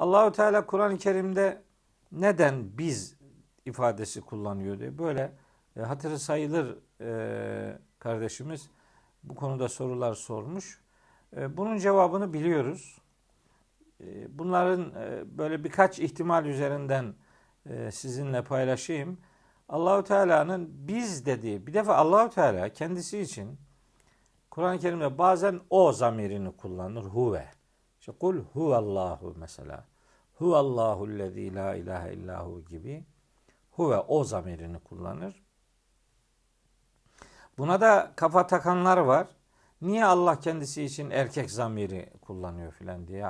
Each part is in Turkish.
Allahu Teala Kur'an-ı Kerim'de neden biz ifadesi kullanıyor diye böyle e, hatırı sayılır e, kardeşimiz bu konuda sorular sormuş. E, bunun cevabını biliyoruz. E, bunların e, böyle birkaç ihtimal üzerinden e, sizinle paylaşayım. Allahu Teala'nın biz dediği bir defa Allahu Teala kendisi için Kur'an-ı Kerim'de bazen o zamirini kullanır. Huve. İşte kul huvallahu mesela. Huvallahu lezî la ilahe illahu gibi. Huve o zamirini kullanır. Buna da kafa takanlar var. Niye Allah kendisi için erkek zamiri kullanıyor filan diye.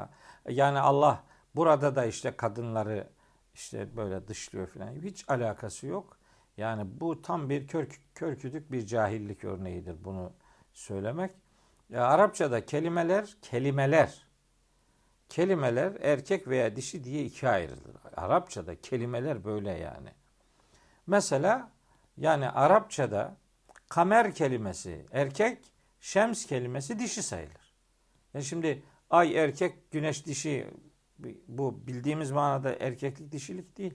Yani Allah burada da işte kadınları işte böyle dışlıyor filan. Hiç alakası yok. Yani bu tam bir kör, körküdük bir cahillik örneğidir bunu söylemek. Ya Arapçada kelimeler, kelimeler, kelimeler erkek veya dişi diye ikiye ayrılır. Arapçada kelimeler böyle yani. Mesela yani Arapçada kamer kelimesi erkek, şems kelimesi dişi sayılır. Yani şimdi ay erkek, güneş dişi bu bildiğimiz manada erkeklik dişilik değil.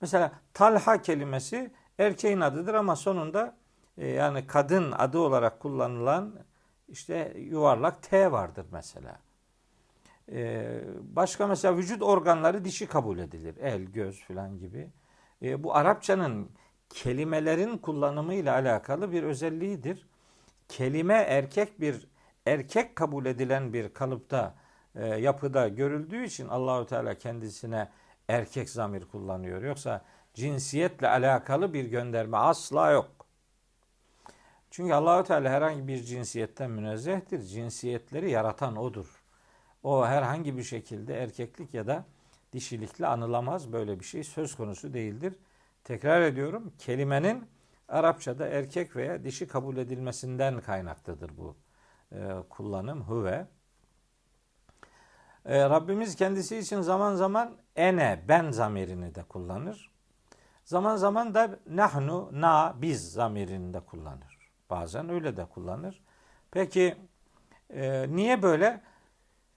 Mesela talha kelimesi erkeğin adıdır ama sonunda e, yani kadın adı olarak kullanılan işte yuvarlak T vardır mesela. E, başka mesela vücut organları dişi kabul edilir. El, göz filan gibi. E, bu Arapçanın kelimelerin kullanımıyla alakalı bir özelliğidir. Kelime erkek bir erkek kabul edilen bir kalıpta e, yapıda görüldüğü için Allahü Teala kendisine erkek zamir kullanıyor. Yoksa cinsiyetle alakalı bir gönderme asla yok. Çünkü Allahü Teala herhangi bir cinsiyetten münezzehtir. Cinsiyetleri yaratan odur. O herhangi bir şekilde erkeklik ya da dişilikle anılamaz. Böyle bir şey söz konusu değildir. Tekrar ediyorum. Kelimenin Arapçada erkek veya dişi kabul edilmesinden kaynaklıdır bu e, kullanım huve. E, Rabbimiz kendisi için zaman zaman ene, ben zamirini de kullanır. Zaman zaman da nahnu, na, biz zamirini de kullanır. Bazen öyle de kullanır. Peki e, niye böyle?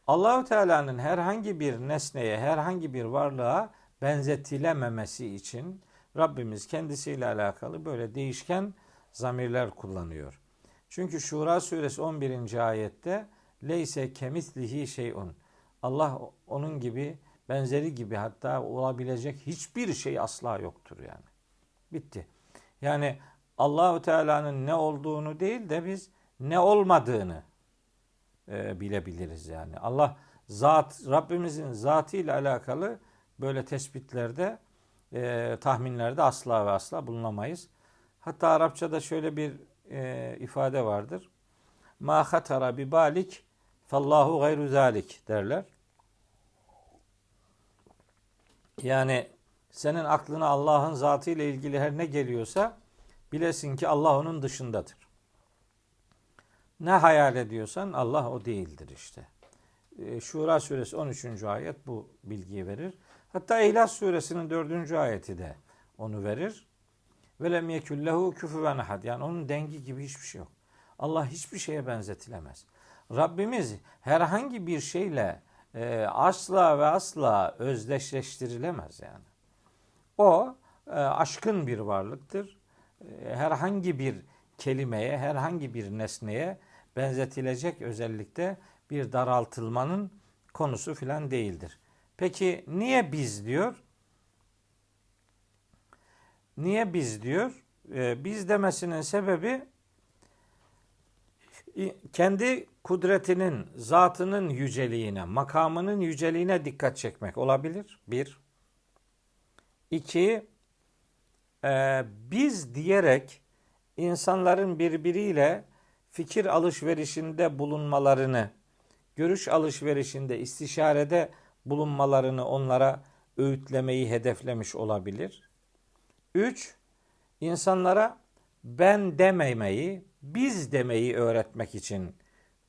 Allahu Teala'nın herhangi bir nesneye, herhangi bir varlığa benzetilememesi için Rabbimiz kendisiyle alakalı böyle değişken zamirler kullanıyor. Çünkü Şura suresi 11. ayette leyse kemislihi şeyun. Allah onun gibi benzeri gibi hatta olabilecek hiçbir şey asla yoktur yani. Bitti. Yani Allahu Teala'nın ne olduğunu değil de biz ne olmadığını e, bilebiliriz yani. Allah zat Rabbimizin zatıyla alakalı böyle tespitlerde e, tahminlerde asla ve asla bulunamayız. Hatta Arapçada şöyle bir e, ifade vardır. Ma hatara bi balik fallahu gayru zalik derler. Yani senin aklına Allah'ın zatı ile ilgili her ne geliyorsa bilesin ki Allah onun dışındadır. Ne hayal ediyorsan Allah o değildir işte. E, Şura suresi 13. ayet bu bilgiyi verir. Hatta İhlas suresinin 4. ayeti de onu verir. Ve lem yekullehu küfüven ahad. Yani onun dengi gibi hiçbir şey yok. Allah hiçbir şeye benzetilemez. Rabbimiz herhangi bir şeyle e, asla ve asla özdeşleştirilemez yani. O e, aşkın bir varlıktır. E, herhangi bir kelimeye, herhangi bir nesneye benzetilecek özellikle bir daraltılmanın konusu filan değildir. Peki niye biz diyor? Niye biz diyor? Ee, biz demesinin sebebi kendi kudretinin, zatının yüceliğine, makamının yüceliğine dikkat çekmek olabilir. Bir. İki, e, biz diyerek insanların birbiriyle fikir alışverişinde bulunmalarını, görüş alışverişinde, istişarede bulunmalarını onlara öğütlemeyi hedeflemiş olabilir. Üç, insanlara ben dememeyi, biz demeyi öğretmek için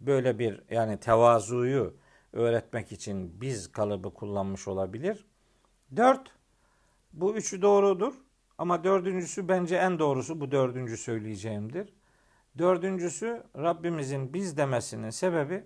böyle bir yani tevazuyu öğretmek için biz kalıbı kullanmış olabilir. Dört, bu üçü doğrudur ama dördüncüsü bence en doğrusu bu dördüncü söyleyeceğimdir. Dördüncüsü Rabbimizin biz demesinin sebebi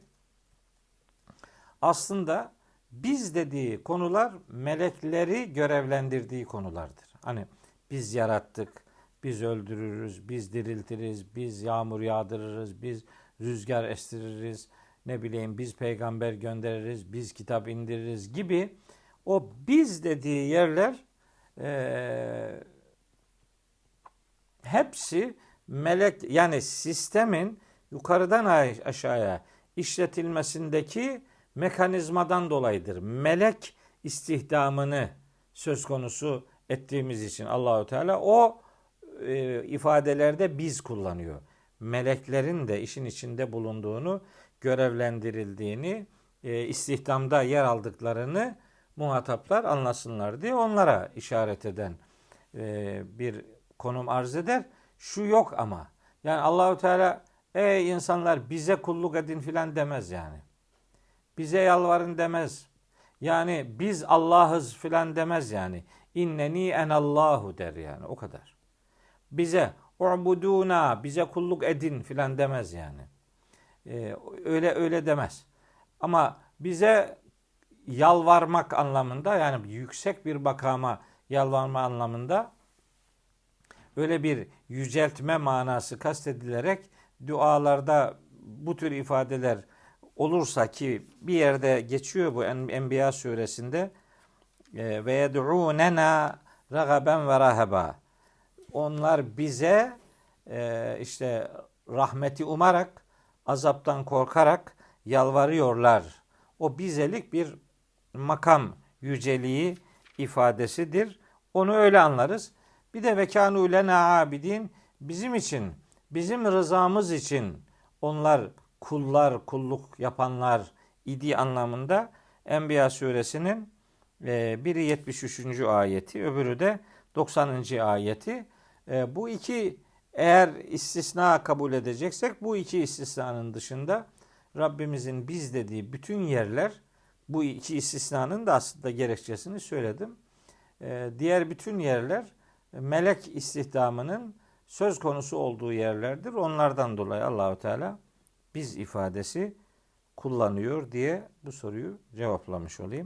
aslında biz dediği konular melekleri görevlendirdiği konulardır. Hani biz yarattık, biz öldürürüz, biz diriltiriz, biz yağmur yağdırırız, biz rüzgar estiririz, ne bileyim biz peygamber göndeririz, biz kitap indiririz gibi o biz dediği yerler eee hepsi melek yani sistemin yukarıdan aşağıya işletilmesindeki mekanizmadan dolayıdır. Melek istihdamını söz konusu ettiğimiz için Allahu Teala o e, ifadelerde biz kullanıyor. Meleklerin de işin içinde bulunduğunu, görevlendirildiğini, e, istihdamda yer aldıklarını muhataplar anlasınlar diye onlara işaret eden e, bir konum arz eder. Şu yok ama. Yani Allahu Teala ey insanlar bize kulluk edin filan demez yani. Bize yalvarın demez. Yani biz Allah'ız filan demez yani. İnneni en Allahu der yani o kadar. Bize ubuduna bize kulluk edin filan demez yani. Ee, öyle öyle demez. Ama bize yalvarmak anlamında yani yüksek bir makama yalvarma anlamında öyle bir yüceltme manası kastedilerek dualarda bu tür ifadeler olursa ki bir yerde geçiyor bu Enbiya suresinde e, ve yed'ûnena ragaben ve rahaba. Onlar bize e, işte rahmeti umarak, azaptan korkarak yalvarıyorlar. O bizelik bir makam yüceliği ifadesidir. Onu öyle anlarız. Bir de vekanu lena abidin bizim için, bizim rızamız için onlar kullar, kulluk yapanlar idi anlamında Enbiya suresinin e, biri 73. ayeti, öbürü de 90. ayeti. E, bu iki eğer istisna kabul edeceksek bu iki istisnanın dışında Rabbimizin biz dediği bütün yerler bu iki istisnanın da aslında gerekçesini söyledim. E, diğer bütün yerler melek istihdamının söz konusu olduğu yerlerdir. Onlardan dolayı Allahu Teala biz ifadesi kullanıyor diye bu soruyu cevaplamış olayım.